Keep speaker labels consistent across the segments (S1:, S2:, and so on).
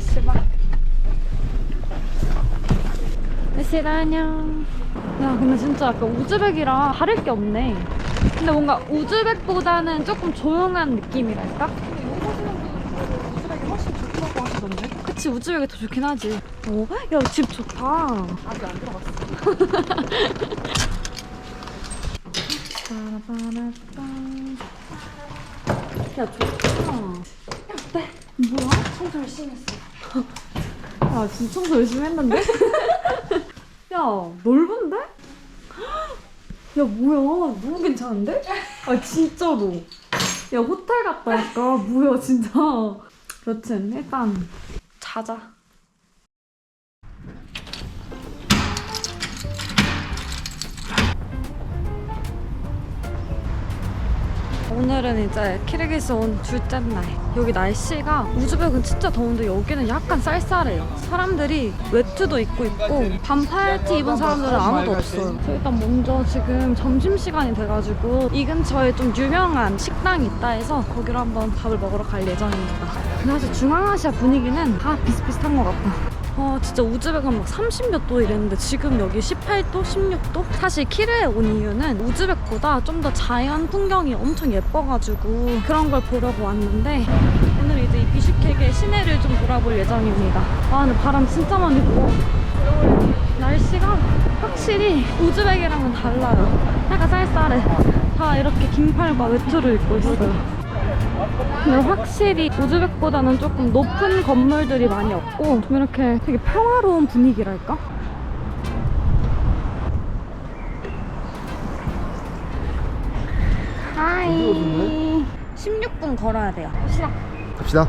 S1: 스파시바. 시다 안녕. 야, 근데 진짜 약간 우즈벡이랑 다를 게 없네. 근데 뭔가 우즈벡보다는 조금 조용한 느낌이랄까?
S2: 우즈벡이 훨씬 좋다고 하시던데?
S1: 그치, 우즈벡이 더 좋긴 하지. 오, 야, 집 좋다.
S2: 아직 안 들어갔어.
S1: 야, 좋다. 네, 뭐야? 청소 열심히 했어. 야, 진짜 청소 열심히 했는데? 야, 넓은데? 야, 뭐야. 너무 괜찮은데? 아, 진짜로. 야, 호텔 같다니까. 뭐야, 진짜. 여튼, 일단, 자자. 오늘은 이제 키르기스 온 둘째 날. 여기 날씨가 우즈벡은 진짜 더운데 여기는 약간 쌀쌀해요. 사람들이 외투도 입고 있고 반팔티 입은 사람들은 아무도 없어요. 일단 먼저 지금 점심시간이 돼가지고 이 근처에 좀 유명한 식당이 있다 해서 거기로 한번 밥을 먹으러 갈 예정입니다. 근데 사실 중앙아시아 분위기는 다 비슷비슷한 것 같다. 어, 진짜 우즈벡은 막 30몇 도 이랬는데 지금 여기 18도, 16도? 사실 키르에 온 이유는 우즈벡보다 좀 더 자연 풍경이 엄청 예뻐가지고 그런 걸 보려고 왔는데 오늘 이제 이 비슈케크의 시내를 좀 돌아볼 예정입니다. 아, 근데 바람 진짜 많이 불어. 날씨가 확실히 우즈벡이랑은 달라요. 약간 쌀쌀해. 다 이렇게 긴팔과 외투를 입고 있어요. 근데 확실히 우즈벡보다는 조금 높은 건물들이 많이 없고 좀 이렇게 되게 평화로운 분위기랄까? 하이 16분 걸어야 돼요 시작
S3: 갑시다.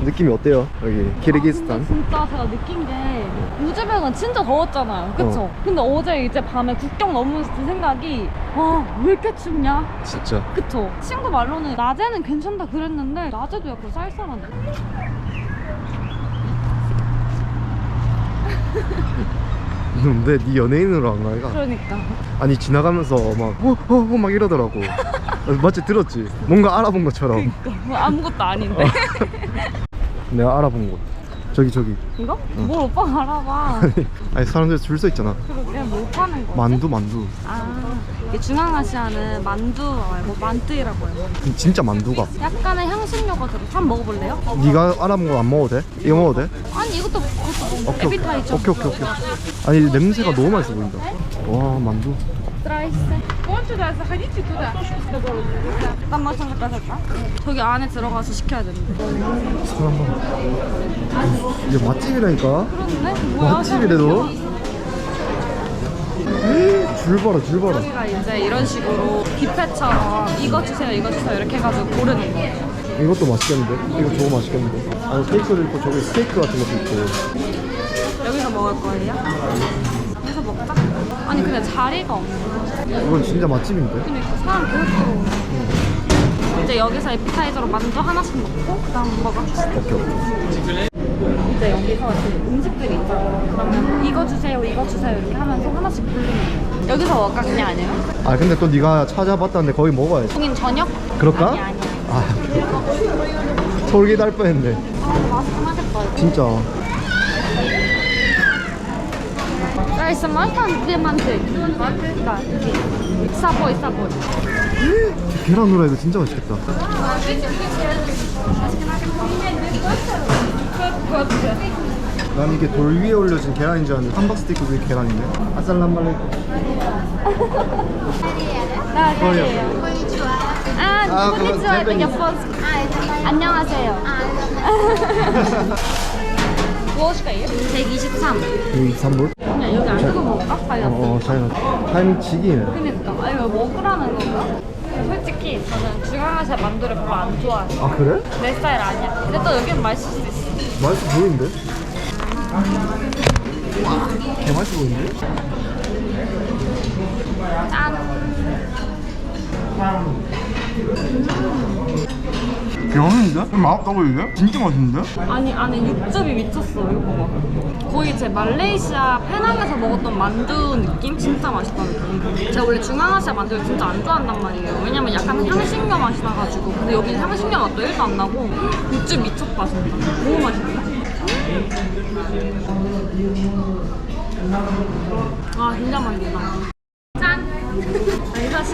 S3: 느낌이 어때요? 여기 키르기스탄.
S1: 근데 진짜 제가 느낀 게 우즈벡은 진짜 더웠잖아요 그쵸?
S3: 어.
S1: 근데 어제 이제 밤에 국경 넘으면서 든 생각이 와 왜 이렇게 춥냐?
S3: 진짜.
S1: 그쵸? 친구 말로는 낮에는 괜찮다 그랬는데 낮에도 약간 쌀쌀한데
S3: 근데 네 연예인으로 안 가니까.
S1: 그러니까
S3: 아니 지나가면서 막어어어 막 이러더라고. 맞지 들었지? 뭔가 알아본 것처럼.
S1: 그러니까 뭐 아무것도 아닌데
S3: 내가 알아본 곳. 저기 저기.
S1: 이거? 뭘 오빠가 알아봐
S3: 아니 사람들 줄 서 있잖아.
S1: 그러게 뭐 파는 거지?
S3: 만두 만두.
S1: 아 이게 중앙아시아는 만두 말고 만뜨이라고 해요
S3: 진짜 만두가.
S1: 약간의 향신료가 들어 한번 먹어볼래요?
S3: 네가 알아본 거 안 먹어도 돼? 이거 먹어도 돼?
S1: 아니 이것도 그것도
S3: 오케이.
S1: 에비타이죠
S3: 오케이 오케이 오케이. 아니 냄새가 너무 맛있어 보인다. 와 만두.
S1: 드라이스
S2: Вон туда, заходите туда.
S1: 땀 마찬 갖다 살까? 저기 안에 들어가서 시켜야 되는데
S3: 사람 봐. 이게 맛집이라니까.
S1: 그런데? 뭐야?
S3: 맛집이래도. 줄 봐라 줄 봐라.
S1: 여기가 이제 이런 식으로 뷔페처럼 이거 주세요 이거 주세요 이렇게 해가지고 고르는 거예요
S3: 이것도 맛있겠는데? 이거 저거 맛있겠는데? 아니 케이크도 있고 저기 스테이크 같은 것도 있고
S1: 여기서 먹을 거예요? 아니 근데 자리가 없네
S3: 이건 진짜 맛집인데?
S1: 그러니까 사람 계속 들어오네 이제 여기서 에피타이저로 만두 하나씩 먹고 그 다음 먹읍시다
S3: 오케이 오케이.
S1: 이제 여기서 그 음식들이 있잖아요 그러면 이거 주세요 이거 주세요 이렇게 하면서 하나씩 부르는 거예요 여기서 먹을까? 그냥 아니에요?
S3: 아 근데 또 네가 찾아봤다는데 거기 먹어야지.
S1: 공인 저녁?
S3: 그럴까?
S1: 아니 아니야.
S3: 아 오케이 오케이 솔깃 할 뻔했네.
S1: 아 맛있긴 하겠다 이거.
S3: 진짜
S1: Ist am Anfang Diamante. Da, hier. Savoy, Savoy.
S3: 계란 후라이 이거 진짜 맛있겠다 난 이게 돌 위에 올려진 계란인 줄 알았는데 함박 스테이크 위에 계란이네 아살람말레이쿰
S1: 나
S3: 거예요.
S1: 아,
S3: 아, 그거
S1: 콘니치와
S3: 잼ben이.
S1: 야포스. 안녕하세요. 무엇일까요? 123.
S3: 여기 3불?
S1: 여기 앉아서 먹을까? 빨리
S3: 어, 어 자기가 타이밍 지기네
S1: 그니까. 아니, 왜 먹으라는 건가? 솔직히 저는 중앙아시아 만두를 별로 안 좋아해요.
S3: 아 그래?
S1: 내 스타일 아니야. 근데 또 여기는 맛있을 수 있어.
S3: 맛있어 보이는데? 개 맛있어 보이는데?
S1: 짠.
S3: 병인데? 맛없다 보이는데? 진짜 맛있는데?
S1: 아니 안에 육즙이 미쳤어 이거 봐봐 거의 제 말레이시아 페낭에서 먹었던 만두 느낌? 진짜 맛있다 느낌 제가 원래 중앙아시아 만두를 진짜 안 좋아한단 말이에요 왜냐면 약간 향신료 맛이 나가지고 근데 여기는 향신료 맛도 1도 안 나고 육즙 미쳤다 진짜 너무 맛있네 아 진짜 맛있다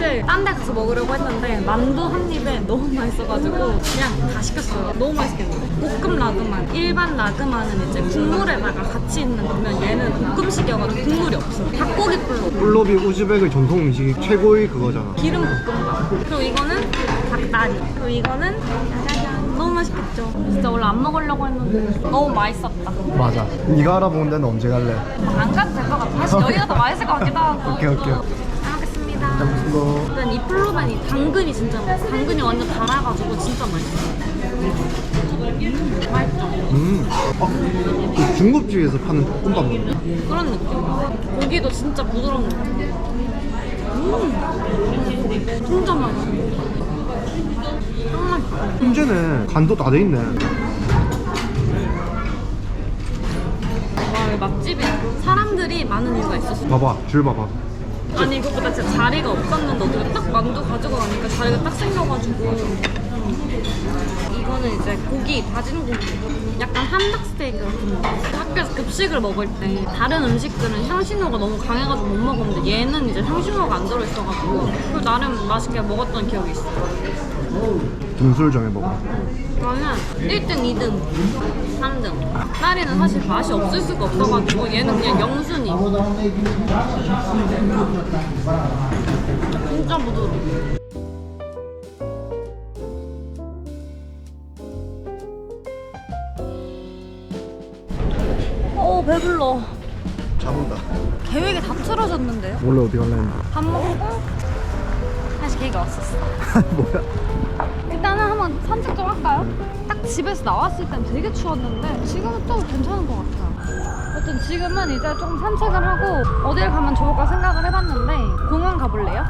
S1: 사실 딴 데 가서 먹으려고 했는데 만두 한 입에 너무 맛있어가지고 그냥 다 시켰어요. 너무 맛있겠는데 볶음 라그만 일반 라그만은 이제 국물에다가 같이 있는 거면 얘는 볶음식이어가지고 국물이 없어. 닭고기 불로.
S3: 꿀로비 우즈벡의 전통 음식이 최고의 그거잖아.
S1: 기름 볶음밥. 그리고 이거는 닭다리. 그리고 이거는 짜자잔. 너무 맛있겠죠? 진짜 원래 안 먹으려고 했는데 너무 맛있었다.
S3: 맞아. 네가 알아본 데는 언제 갈래?
S1: 안 가도 될 것 같아. 사실 여기가 더 맛있을 것 같기도 하고.
S3: 오케이, 오케이.
S1: 잘 먹겠습니다
S3: 이거
S1: 일단 이 플로벤이 당근이 진짜 맛있어. 당근이 완전 달아가지고 진짜 맛있어. 맛있죠?
S3: 음. 어, 그 중국집에서 파는 볶음밥 먹는
S1: 그런 느낌. 고기도 진짜 부드러운 느낌. 음, 진짜 맛있어. 짱 맛있어.
S3: 문제는 간도 다 돼 있네
S1: 와, 여기 맛집이야. 사람들이 많은 이유가 있었어.
S3: 봐봐 줄 봐봐
S1: 아니, 이것보다 진짜 자리가 없었는데 어떻게 딱 만두 가지고 가니까 자리가 딱 생겨가지고. 이거는 이제 고기, 다진 고기. 약간 함박 스테이크 같은 거. 학교에서 급식을 먹을 때 다른 음식들은 향신료가 너무 강해가지고 못 먹었는데 얘는 이제 향신료가 안 들어있어가지고 그리고 나름 맛있게 먹었던 기억이 있어.
S3: 등술 정해봐봐
S1: 그러면 1등, 2등, 3등. 딸이는 사실 맛이 없을 수가 없어가지고 얘는 그냥 영순위. 진짜 부드러워. 어 배불러.
S3: 잡은다
S1: 계획이 다 틀어졌는데요?
S3: 원래 어디 갈라 했는데
S1: 밥 먹고 계획이 왔었어.
S3: 뭐야?
S1: 일단은 한번 산책 좀 할까요? 딱 집에서 나왔을 땐 되게 추웠는데 지금은 또 괜찮은 것 같아요. 여튼 지금은 이제 조금 산책을 하고 어딜 가면 좋을까 생각을 해봤는데 공원 가볼래요?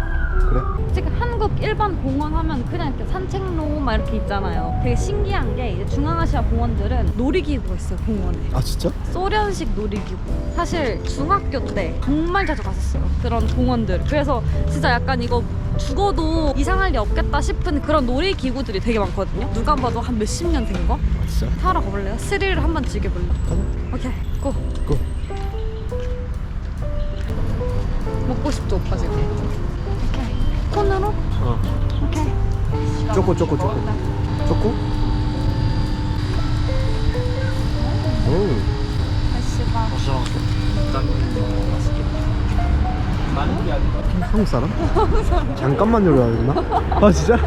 S3: 그래?
S1: 지금 한국 일반 공원 하면 그냥 이렇게 산책로 막 이렇게 있잖아요. 되게 신기한 게 이제 중앙아시아 공원들은 놀이기구가 있어요 공원에.
S3: 아 진짜?
S1: 소련식 놀이기구. 사실 중학교 때 정말 자주 갔었어요. 그런 공원들. 그래서 진짜 약간 이거 죽어도 이상할 리 없겠다 싶은 그런 놀이기구들이 되게 많거든요. 누가 봐도 한 몇십 년 된 거?
S3: 아 진짜?
S1: 타러 가볼래요? 스릴을 한번 즐겨볼래?
S3: 가자
S1: 오케이, 고.
S3: 고
S1: 먹고 싶죠, 오빠 지금? 오케이. 콘으로?
S3: 어.
S1: 오케이.
S3: 쪼꼬 쪼꼬 쪼꼬 쪼꼬? 오
S1: 맛있어.
S3: 한국 사람? 잠깐만요로 해야 되나? 아 진짜?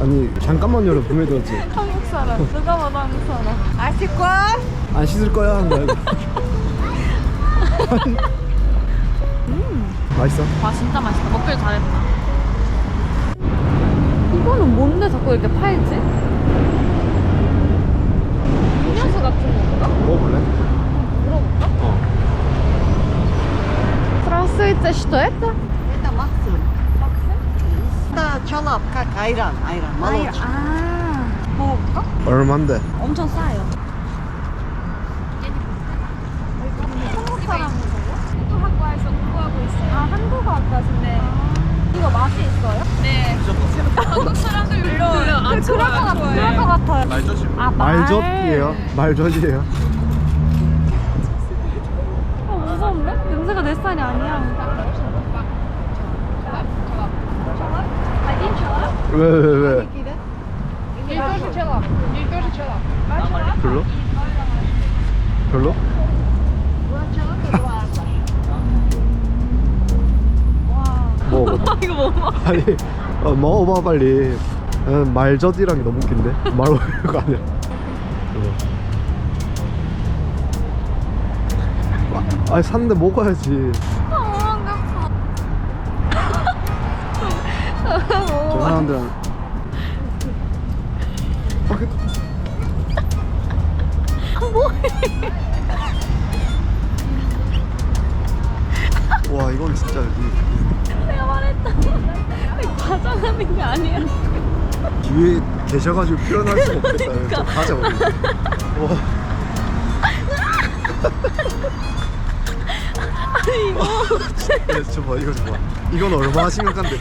S3: 아니 잠깐만요로 분명히 들었지
S1: 한국 사람. 누가 봐도 한국 사람.
S3: 안 씻을 거야 한 거야 맛있어?
S1: 와, 진짜 맛있다. 먹길 잘했다. 이거는 뭔데 자꾸 이렇게 팔지? 음료수 같은 건가?
S3: 먹어볼래?
S1: 물어볼까?
S3: 어
S1: Здравствуйте, что это?
S4: Это максим. Это чалап, как айран, айран, молочный.
S1: 아, 먹어볼까?
S3: 얼만데?
S1: 엄청 싸요. 한국 사람이세요? 한국학과에서 공부하고 있어요. 아, 한국어학과신데. 이거 맛이 있어요? 네. 한국 사람들 별로 안 그럴 것 같, 그럴 것 같아요. 말젓이. 아, 말.
S3: 말젓이에요 말젓이에요
S1: 냄새가 내 스타일이 아니야.
S3: 왜왜 왜? 별로? 별로? 먹어봐
S1: 이거 뭐 먹어?
S3: 아니 어, 먹어봐 빨리 나는 말젓이란 게 너무 웃긴데 말 이거 아니야 이거. 아, 아니 샀는데 먹어야지 저 사람들은 뭐해 와 이건 진짜 이-
S1: 내가 말했다. 과장하는 게 아니야.
S3: 위에 계셔가지고 표현할 수가 없겠다. 좀 가자 우리. 와.
S1: 아니 이거
S3: 야, 저 봐, 이거 좀 봐. 이건 얼마나 심각한데?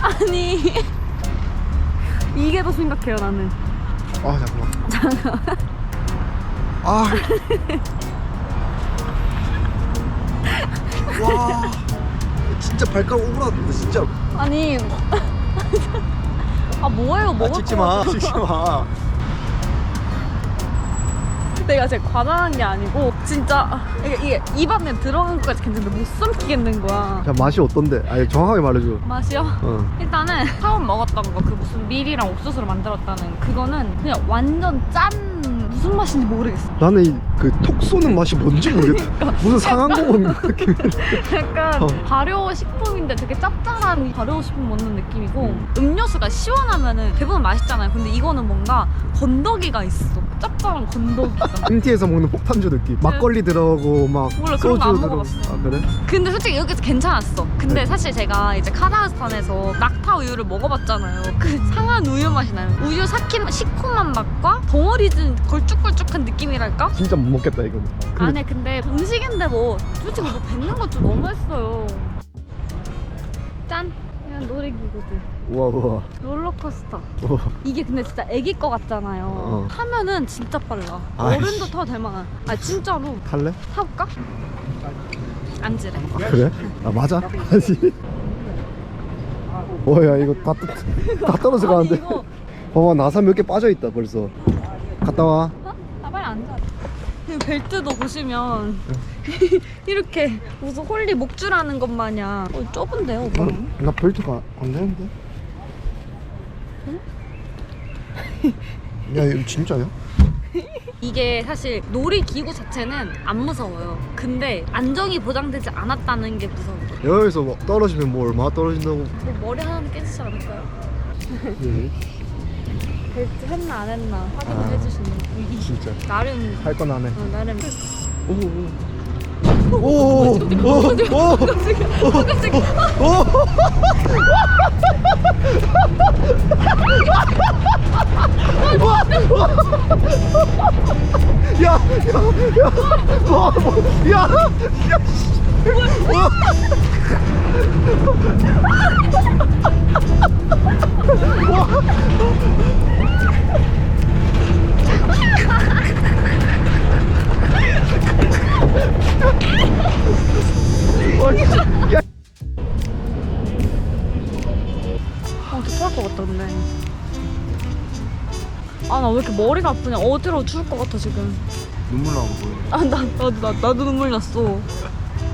S1: 아니 이게 더 심각해요 나는
S3: 아 잠깐만. 아. 와. 진짜 발가락 오그라든다 진짜.
S1: 아니 아 뭐예요
S3: 아
S1: 먹을
S3: 찍지
S1: 거
S3: 마. 찍지 마.
S1: 내가 진짜 과장한 게 아니고 진짜 이게, 이게 입 안에 들어간 것까지 괜찮은데 못 삼키겠는 거야
S3: 자 맛이 어떤데? 아니 정확하게 말해줘.
S1: 맛이요?
S3: 어.
S1: 일단은 처음 먹었던 거 그 무슨 밀이랑 옥수수로 만들었다는 그거는 그냥 완전 짠 무슨 맛인지 모르겠어
S3: 나는 이그톡 쏘는 맛이 뭔지 모르겠다. 무슨 상한 거 먹는 느낌.
S1: 약간
S3: 어.
S1: 발효 식품인데 되게 짭짤한 발효 식품 먹는 느낌이고 음료수가 시원하면은 대부분 맛있잖아요 근데 이거는 뭔가 건더기가 있어 짭짤한 건더기가
S3: MT에서 먹는 폭탄주 느낌. 막걸리 들어가고 막
S1: 몰라, 그런
S3: 소주
S1: 거안
S3: 들어가고.
S1: 먹어봤어.
S3: 아 그래?
S1: 근데 솔직히 여기서 괜찮았어. 근데
S3: 네.
S1: 사실 제가 이제 카자흐스탄에서 낙타 우유를 먹어봤잖아요. 그 상한 우유 맛이 나요. 우유 삭힌 시큼한 맛과 덩어리 진 걸 쭉걸쭉한 느낌이랄까?
S3: 진짜 못 먹겠다 이거.
S1: 안에 근데 음식인데 뭐 솔직히 뭐 뱉는 것좀 너무했어요. 짠! 그냥 놀이기구들.
S3: 우와 우와.
S1: 롤러코스터.
S3: 우와.
S1: 이게 근데 진짜 애기 거 같잖아요.
S3: 어.
S1: 타면은 진짜 빨라.
S3: 아이씨.
S1: 어른도 타도 될 만한. 아 진짜로.
S3: 탈래?
S1: 타볼까? 앉으래.
S3: 아, 그래? 아 맞아? 아니. 뭐야 이거 다, 떠- 다 떨어져 가는데. 봐봐 나사 몇 개 빠져 있다 벌써. 갔다 와.
S1: 아 빨리 앉아. 이 벨트도 보시면 이렇게 무슨 홀리 목줄하는 것 마냥 어, 좁은데요, 오빠?
S3: 나, 나 벨트가 안 되는데. 야 이거 진짜야?
S1: 이게 사실 놀이 기구 자체는 안 무서워요. 근데 안정이 보장되지 않았다는 게 무서워.
S3: 여기서 뭐 떨어지면 뭐 얼마 떨어진다고?
S1: 뭐 머리 하나 깨지지 않을까요?
S3: 네.
S1: 벨트 했나 안 했나 확인을
S3: 아.
S1: 해주시는
S3: 진짜.
S1: 나름
S3: 할 건 안 해.
S1: 어, 나름.
S3: 오오오오오오. 야, 야, 야, 와, 뭐, 야, 야, 씨. 어. 와,
S1: 아 나 왜 이렇게 머리가 아프냐? 어지러워 죽을 것 같아 지금?
S3: 눈물 나고 보여.
S1: 아나 나도 나, 나도 눈물 났어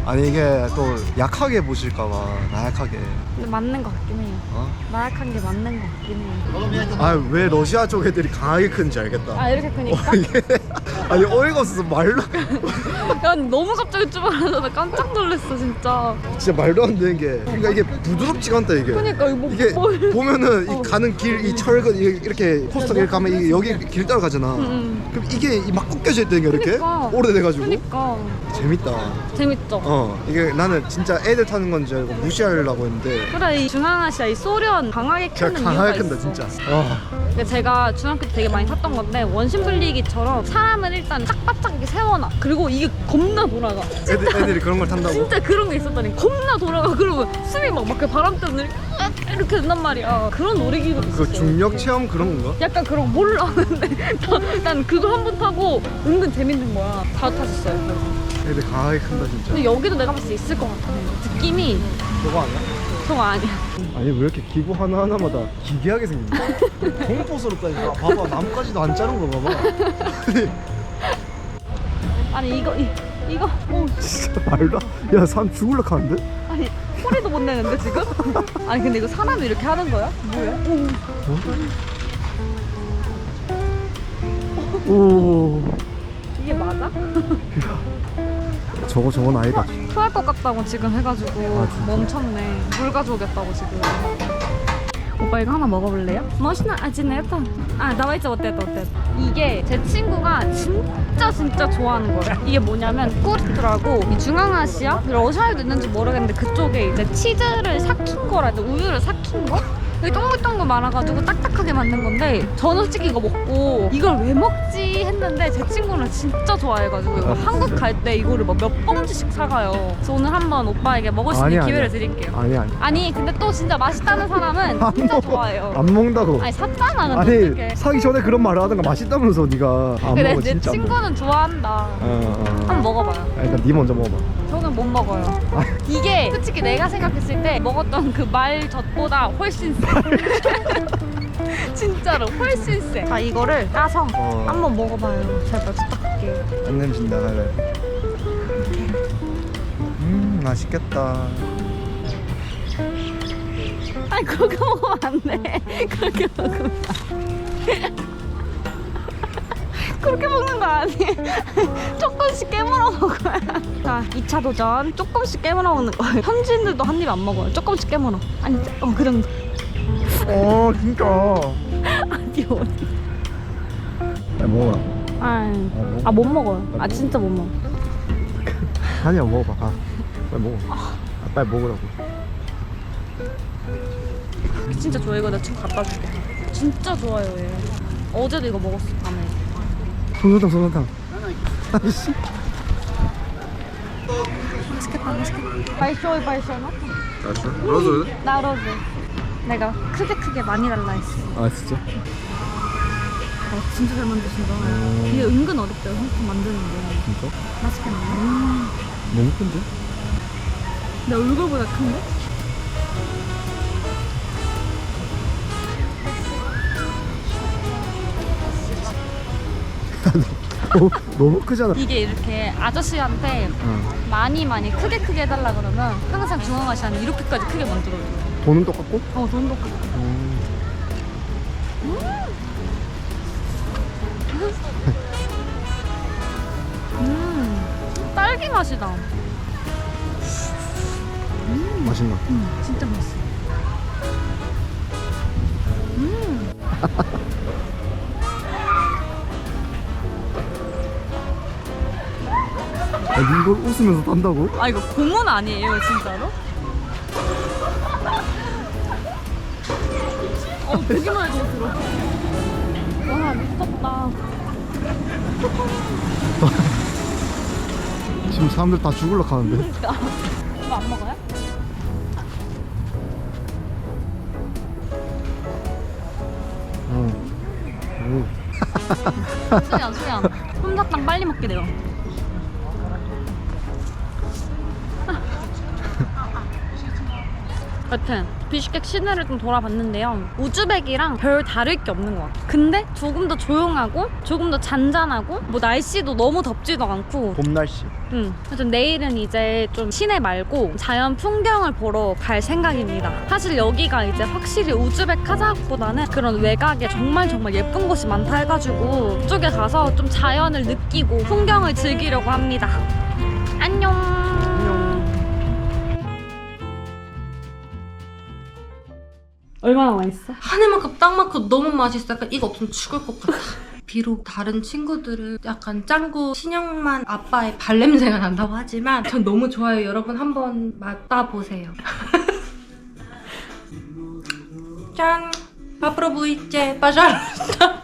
S3: 아니 이게 또 약하게 보실까봐 나약하게.
S1: 근데 맞는 것 같긴 해요
S3: 어?
S1: 나약한 게 맞는 것 같긴 해요
S3: 아왜 러시아 쪽 애들이 강하게 크는지 알겠다.
S1: 아 이렇게
S3: 어,
S1: 크니까?
S3: 이게 아니 어이가 없어서 말로
S1: 야 너무 갑자기 쭈말라서 나 깜짝 놀랐어 진짜
S3: 진짜 말도 안 되는 게 그러니까 이게 부드럽지가 않다 이게.
S1: 그니까 이거 뭐,
S3: 이게
S1: 뭘
S3: 보면은
S1: 어.
S3: 이 가는 길 이 철근 이- 이렇게 포스터 길 가면 이게 여기 길 따라가잖아.
S1: 응,
S3: 그럼 이게 이막 꺾여져 있다는 게 이렇게
S1: 그러니까.
S3: 오래돼가지고
S1: 그니까
S3: 재밌다.
S1: 재밌죠?
S3: 어 이게 나는 진짜 애들 타는 건 줄 알고 무시하려고 했는데.
S1: 그래 이 중앙아시아 이 소련 강하게
S3: 진짜
S1: 크는
S3: 강하게
S1: 이유가
S3: 큰다
S1: 있어.
S3: 진짜. 아
S1: 근데 제가 중학교 때 되게 많이 탔던 건데 원심 분리기처럼 사람을 일단 짝바짝 이렇게 세워놔. 그리고 이게 겁나 돌아가.
S3: 애들, 애들이 그런 걸 탄다고.
S1: 진짜 그런 게 있었다니. 겁나 돌아가. 그러면 숨이 막 막 그 바람 때문에 이렇게, 이렇게 된단 말이야. 그런 놀이기구
S3: 그 중력 체험 그런 건가?
S1: 약간 그런 거 몰라. 근데 나- 난 그거 한 번 타고 은근 재밌는 거야. 다 탔었어요? 그래서.
S3: 애들 강하게 큰다 진짜.
S1: 근데 여기도 내가 봤을 때 있을 것 같아 느낌이
S3: 저거 아니야?
S1: 저거 아니야
S3: 아니 왜 이렇게 기구 하나 하나마다 기괴하게 생긴다. 공포스럽다니까. 봐봐 나뭇가지도 안 자른 거 봐봐.
S1: 아니 이거 이, 이거 오
S3: 진짜 말도. 안- 야 사람 죽을라 하는데?
S1: 아니 소리도 못 내는데 지금? 아니 근데 이거 사람이 이렇게 하는 거야? 뭐야? 오,
S3: 오.
S1: 이게 맞아?
S3: 저거 저건 아니다.
S1: 토할 것 같다고 지금 해가지고
S3: 아, 진짜?
S1: 멈췄네 물 가져오겠다고 지금 오빠 이거 하나 먹어볼래요? 멋있나? 아 진짜 아 나와 있자 어때 어때 이게 제 친구가 진짜 진짜 좋아하는 거예요 이게 뭐냐면 꾸르트라고 이 중앙아시아? 러시아에도 있는지 모르겠는데 그쪽에 이제 치즈를 삭힌 거라 해야 돼 우유를 삭힌 거? 여기 동글동글 말아가지고 딱딱하게 만든 건데 저는 솔직히 이거 먹고 이걸 왜 먹지 했는데 제 친구는 진짜 좋아해가지고 이거
S3: 아,
S1: 한국? 갈 때 이거를 막 몇 봉지씩 사가요. 그래서 오늘 한번 오빠에게 먹을 수 있는
S3: 아니야,
S1: 기회를
S3: 아니야.
S1: 드릴게요.
S3: 아니 아니
S1: 아니 근데 또 진짜 맛있다는 사람은 진짜 좋아해요.
S3: 안 먹는다고
S1: 아니 샀잖아 는
S3: 아니
S1: 어떡해.
S3: 사기 전에 그런 말을 하던가 맛있다면서 네가 안
S1: 근데
S3: 먹어
S1: 내
S3: 진짜 안 먹어
S1: 친구는 좋아한다.
S3: 어, 어.
S1: 한번 먹어봐요.
S3: 아, 일단 네 먼저 먹어봐
S1: 저는 못 먹어요. 이게 솔직히 내가 생각했을 때 먹었던 그 말젓보다 훨씬 세. 진짜로 훨씬 세. 자 이거를 따서
S3: 어.
S1: 한번 먹어봐요. 제가 부탁할게요.
S3: 안 냄신다 갈래 음 맛있겠다
S1: 아니 그렇게 먹으면 안 돼. 그렇게 먹으면 안 돼. 그렇게 먹는 거 아니에요. 조금씩 깨물어 먹어요. 자, 2차 도전. 조금씩 깨물어 먹는 거예요. 현지인들도 한 입 안 먹어요. 조금씩 깨물어. 아니, 어, 그 정도.
S3: 어 진짜
S1: 아니, 어디.
S3: 야 먹어라
S1: 아이.
S3: 어,
S1: 아, 못 먹어요. 아, 진짜 못 먹어.
S3: 아니야 먹어봐 아, 빨리 먹어 아, 빨리 먹으라고
S1: 진짜 좋아해. 이거 나 지금 갖다 줄게. 진짜 좋아요, 얘. 어제도 이거 먹었어, 밤에.
S3: 손소탕 손소탕 아이씨
S1: 맛있겠다, 맛있겠다. 바이쇼이.
S3: 로즈?
S1: 나 로즈. 내가 크게 크게 많이 달라 했어.
S3: 아 진짜?
S1: 아, 진짜 잘 만드신다.
S3: 음.
S1: 이게 은근 어렵대요, 상품 만드는 게.
S3: 진짜?
S1: 맛있겠네.
S3: 너무 큰데?
S1: 내 얼굴보다 큰데?
S3: 어, 너무 크잖아
S1: 이게 이렇게 아저씨한테
S3: 어.
S1: 많이 많이 크게 크게 해달라 그러면 항상 중앙아시아는 이렇게까지 크게 만들어줘요.
S3: 돈은 똑 같고?
S1: 어, 돈도 크고.
S3: 음.
S1: 음, 딸기 맛이다.
S3: 맛있나?
S1: 음, 진짜 맛있어. 음,
S3: 아, 이걸 웃으면서 탄다고?
S1: 아 이거 고문 아니에요, 진짜로? 어, 보기만 해도 들어. 와, 미쳤다.
S3: 지금 사람들 다 죽을러 가는데
S1: 이거 안 먹어요?
S3: 어. 오.
S1: 수연, 수연. 솜사탕 빨리 먹게 돼요. 여튼 비슈케크 시내를 좀 돌아봤는데요. 우즈벡이랑 별 다를 게 없는 것 같아요. 근데 조금 더 조용하고 조금 더 잔잔하고 뭐 날씨도 너무 덥지도 않고
S3: 봄 날씨
S1: 음, 하여튼 내일은 이제 좀 시내 말고 자연 풍경을 보러 갈 생각입니다. 사실 여기가 이제 확실히 우즈벡 카자흐보다는 그런 외곽에 정말 정말 예쁜 곳이 많다 해가지고 그쪽에 가서 좀 자연을 느끼고 풍경을 즐기려고 합니다. 안녕. 얼마나 맛있어?
S5: 하늘만큼 땅만큼 너무 맛있어. 약간 이거 없으면 죽을 것 같아. 비록 다른 친구들은 약간 짱구 신영만 아빠의 발냄새가 난다고 하지만 전 너무 좋아요. 여러분 한번 맛봐보세요. 짠! 밥으로 부이제 빠샤르다.